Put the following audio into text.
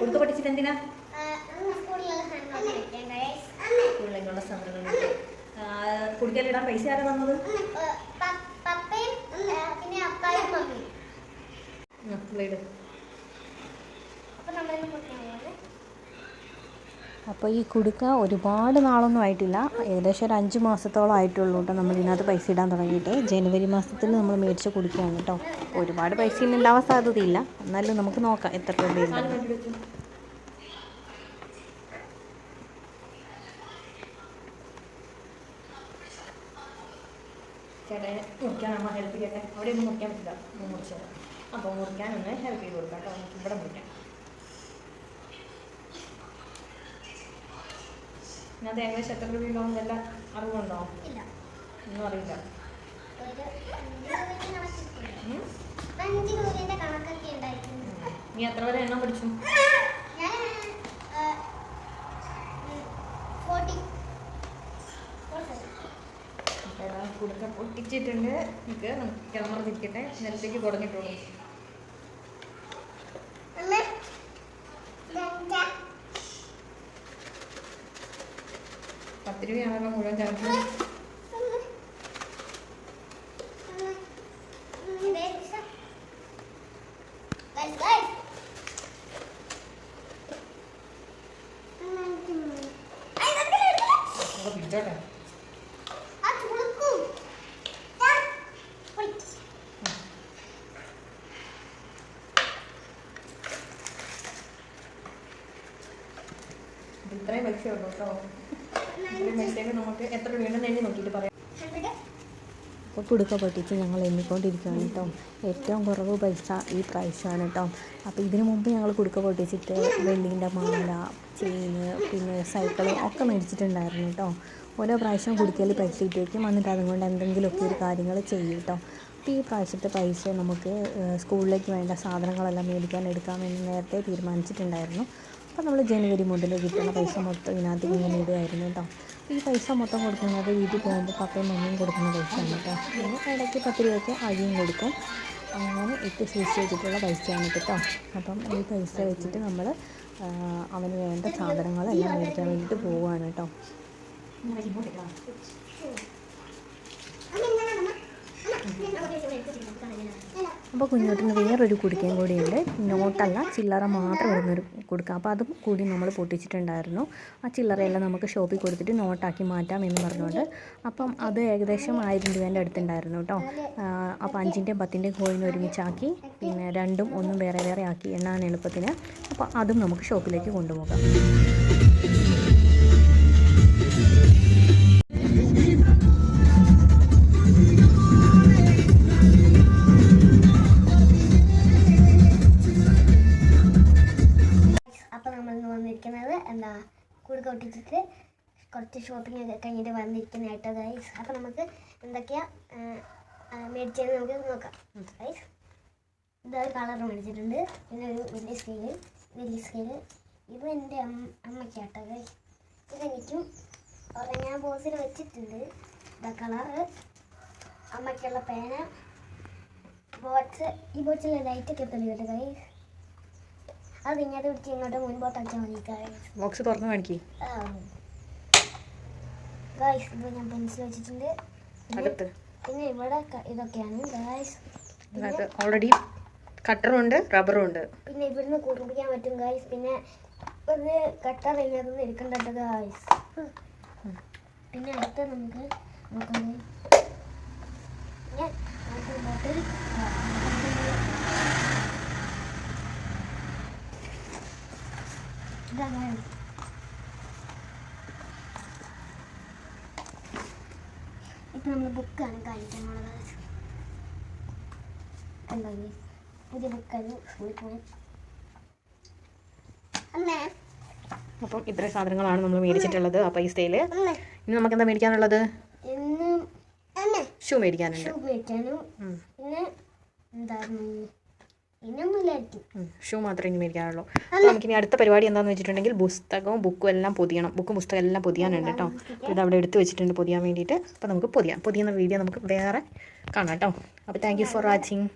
ഉടുക്ക പഠിച്ചിട്ട് എന്തിനാ സ്കൂളിലേക്കുള്ള സംഘടന കുടിക്കലിടാൻ പൈസ ആരാ വന്നത് അപ്പൊ നമ്മളെ കുടിക്കാൻ അപ്പോൾ ഈ കുടുക്ക ഒരുപാട് നാളൊന്നും ആയിട്ടില്ല. ഏകദേശം ഒരു അഞ്ച് മാസത്തോളം ആയിട്ടുള്ളൂ കേട്ടോ നമ്മൾ ഇതിനകത്ത് പൈസ ഇടാൻ തുടങ്ങിയിട്ട്. ജനുവരി മാസത്തിൽ നമ്മൾ മേടിച്ച കുടിക്കുകയാണ് കേട്ടോ. ഒരുപാട് പൈസ ഇന്ന് ഉണ്ടാവാൻ സാധ്യതയില്ല. എന്നാലും നമുക്ക് നോക്കാം എത്ര രൂപയുണ്ട് മുറിക്കാൻ അമ്മ ഹെൽപ്പ് ചെയ്യട്ടെ? അവിടെ ഒന്ന് മുറിക്കാൻ പറ്റില്ല. മുറിച്ചത് അപ്പോൾ മുറിക്കാൻ ഒന്ന് ഹെൽപ്പ് ചെയ്ത് കൊടുക്കാം കേട്ടോ. ഇവിടെ മുറിക്കാം. ഇതിനകത്ത് ഏകദേശം എത്ര രൂപ ഉണ്ടാവും അറിവുണ്ടോ? ഒന്നും അറിയില്ല. നീ എത്ര വരെ എണ്ണം പഠിച്ചു കുടുക്ക പൊട്ടിച്ചിട്ടുണ്ട് നമുക്ക് നമുക്ക് ക്യാമറ തിരിക്കട്ടെ നിലത്തേക്ക് കുറഞ്ഞിട്ടുള്ളൂ പത്ത് രൂപയാണല്ലോ മുഴുവൻ ചാർജ്. പിടിച്ചോട്ടെ. ഇത്രയും പൈസ ഉള്ളൂ കേട്ടോ ഇത്രയും നമുക്ക് എത്ര വീണ്ടും എണ്ണി നോക്കിയിട്ട് പറയാം. അപ്പോൾ കുടുക്ക പൊട്ടിച്ച് ഞങ്ങൾ എണ്ണിക്കൊണ്ടിരിക്കുകയാണ് കേട്ടോ. ഏറ്റവും കുറവ് പൈസ ഈ പ്രൈസാണ് കേട്ടോ. അപ്പോൾ ഇതിനു മുമ്പ് ഞങ്ങൾ കുടുക്ക പൊട്ടിച്ചിട്ട് വെള്ളിന്റെ മാല ചെയിന് പിന്നെ സൈക്കിൾ ഒക്കെ മേടിച്ചിട്ടുണ്ടായിരുന്നു കേട്ടോ. ഓരോ പ്രാവശ്യം കുടുക്കയിൽ പൈസ ഇട്ട് വയ്ക്കും എന്നിട്ട് അതുകൊണ്ട് എന്തെങ്കിലുമൊക്കെ ഒരു കാര്യങ്ങൾ ചെയ്യും കേട്ടോ. അപ്പോൾ ഈ പ്രാവശ്യത്തെ പൈസ നമുക്ക് സ്കൂളിലേക്ക് വേണ്ട സാധനങ്ങളെല്ലാം മേടിക്കാൻ എടുക്കാമെന്ന് നേരത്തെ തീരുമാനിച്ചിട്ടുണ്ടായിരുന്നു. അപ്പോൾ നമ്മൾ ജനുവരി മുതൽ കിട്ടുന്ന പൈസ മൊത്തം ഇതിനകത്ത് ഇങ്ങനെ ഇടുമായിരുന്നു കേട്ടോ. ഈ പൈസ മൊത്തം കൊടുക്കുന്നത് വീട്ടിൽ പോകുമ്പോൾ പപ്പയും മമ്മിയും കൊടുക്കുന്ന പൈസയാണ് കേട്ടോ. പിന്നെ ഇടയ്ക്ക് പത്ത് രൂപയ്ക്ക് അരിയും കൊടുക്കും. അങ്ങനെ ഇട്ട് സൂക്ഷിച്ച് വെച്ചിട്ടുള്ള പൈസയാണ് കേട്ടോ. അപ്പം ഈ പൈസ വെച്ചിട്ട് നമ്മൾ അവന് വേണ്ട സാധനങ്ങളെല്ലാം മേടിക്കാൻ വേണ്ടിയിട്ട് പോവുകയാണ് കേട്ടോ അമ്മ ഇങ്ങനെ അമ്മ. അമ്മ, ഞാൻ കുറച്ച് ഇവിടെ എടുത്തിട്ടുണ്ട്. കാണില്ല. ഇല്ല. അപ്പോൾ കുഞ്ഞോട്ടിന് വേറൊരു കുടുക്കയും കൂടിയുണ്ട് നോട്ടല്ല ചില്ലറ മാത്രം ഇടുന്നൊരു കുടുക്ക. അപ്പോൾ അതും കൂടി നമ്മൾ പൊട്ടിച്ചിട്ടുണ്ടായിരുന്നു. ആ ചില്ലറയെല്ലാം നമുക്ക് ഷോപ്പിൽ കൊടുത്തിട്ട് നോട്ടാക്കി മാറ്റാം എന്ന് പറഞ്ഞുകൊണ്ട്. അപ്പം അത് ഏകദേശം ആയിരം രൂപേന്റെ അടുത്തുണ്ടായിരുന്നു കേട്ടോ. അപ്പോൾ അഞ്ചിന്റെയും പത്തിന്റെയും കോയിൻ ഒരുമിച്ചാക്കി പിന്നെ രണ്ടും ഒന്നും വേറെ വേറെ ആക്കി എണ്ണാൻ എളുപ്പത്തിന്. അപ്പോൾ അതും നമുക്ക് ഷോപ്പിലേക്ക് കൊണ്ടുപോകാം. കൂടി കൊട്ടിച്ചിട്ട് കുറച്ച് ഷോപ്പിംഗ് ഒക്കെ കഴിഞ്ഞിട്ട് വന്നിരിക്കുന്ന കേട്ടോ ഗൈസ് അപ്പം നമുക്ക് എന്തൊക്കെയാ മേടിച്ചതെന്ന് നമുക്ക് നോക്കാം. ഗൈസ് ഇതൊരു കളർ മേടിച്ചിട്ടുണ്ട്. പിന്നെ ഒരു വലിയ സ്കെയിൽ വലിയ സ്കെയിൽ ഇത് എന്റെ അമ്മ അമ്മയ്ക്കാട്ടോ ഗൈസ് ഇത് എനിക്കും ഒരെ ഞാൻ ബോസിൽ വെച്ചിട്ടുണ്ട്. ഇതാ കളറ് അമ്മയ്ക്കുള്ള പേന ബോട്ട്സ് ഈ ബോട്ട്സിലെ ലൈറ്റൊക്കെ തെളിയുണ്ട് ഗൈസ് അത് ഇങ്ങോട്ട് പിടിച്ച് ഇങ്ങോട്ട് മുൻപോട്ട് അടിച്ചാൽ മതി ബോക്സ് തുറന്ന് കാണിക്കേ. ഗൈസ് ഇപ്പോൾ ഞാൻ പെൻസിൽ വെച്ചിട്ടുണ്ട്. പിന്നെ- പിന്നെ ഇവിടെ ഇതൊക്കെയാണ്. ഗായ്സ് അതിനകത്ത് ഓൾറെഡി കട്ടറുണ്ട് റബ്ബറും ഉണ്ട് പിന്നെ ഇവിടുന്ന് കുറിപ്പിക്കാൻ പറ്റും ഗായ്സ് പിന്നെ ഒരു കട്ടർ ഇതിനകത്ത് എടുക്കണ്ടോ ഗായ്സ് പിന്നെ അടുത്ത നമുക്ക് നോക്കാം ഞാൻ ആദ്യം ബോട്ടിൽ ഇതാ guys. ഇപ്പൊ നമ്മൾ ബുക്കാണ് കാണിക്കാൻ എന്താ എന്താണ് പുതിയ ബുക്കാണ് അമ്മേ. അപ്പം ഇത്രയും സാധനങ്ങളാണ് നമ്മൾ മേടിച്ചിട്ടുള്ളത്. ആ പൈസയിൽ ഇനി നമുക്ക് എന്താ മേടിക്കാനുള്ളത് ഷൂ മേടിക്കാനുണ്ട്. ഷൂ മേടിക്കാനും. പിന്നെ എന്തായിരുന്നു. ഷൂ മാത്രം ഇനി മേടിക്കാനുള്ളൂ. അപ്പോൾ നമുക്കിനി അടുത്ത പരിപാടി എന്താണെന്ന് വെച്ചിട്ടുണ്ടെങ്കിൽ പുസ്തകവും ബുക്കും എല്ലാം പൊതിയണം. ബുക്കും പുസ്തകം എല്ലാം പൊതിയാനുണ്ട് കേട്ടോ. അപ്പോൾ ഇത് അവിടെ എടുത്ത് വെച്ചിട്ടുണ്ട് പൊതിയാൻ വേണ്ടിയിട്ട്. അപ്പോൾ നമുക്ക് പൊതിയാം. പൊതിയുന്ന വീഡിയോ നമുക്ക് വേറെ കാണാം കേട്ടോ. അപ്പോൾ താങ്ക് യു ഫോർ വാച്ചിങ്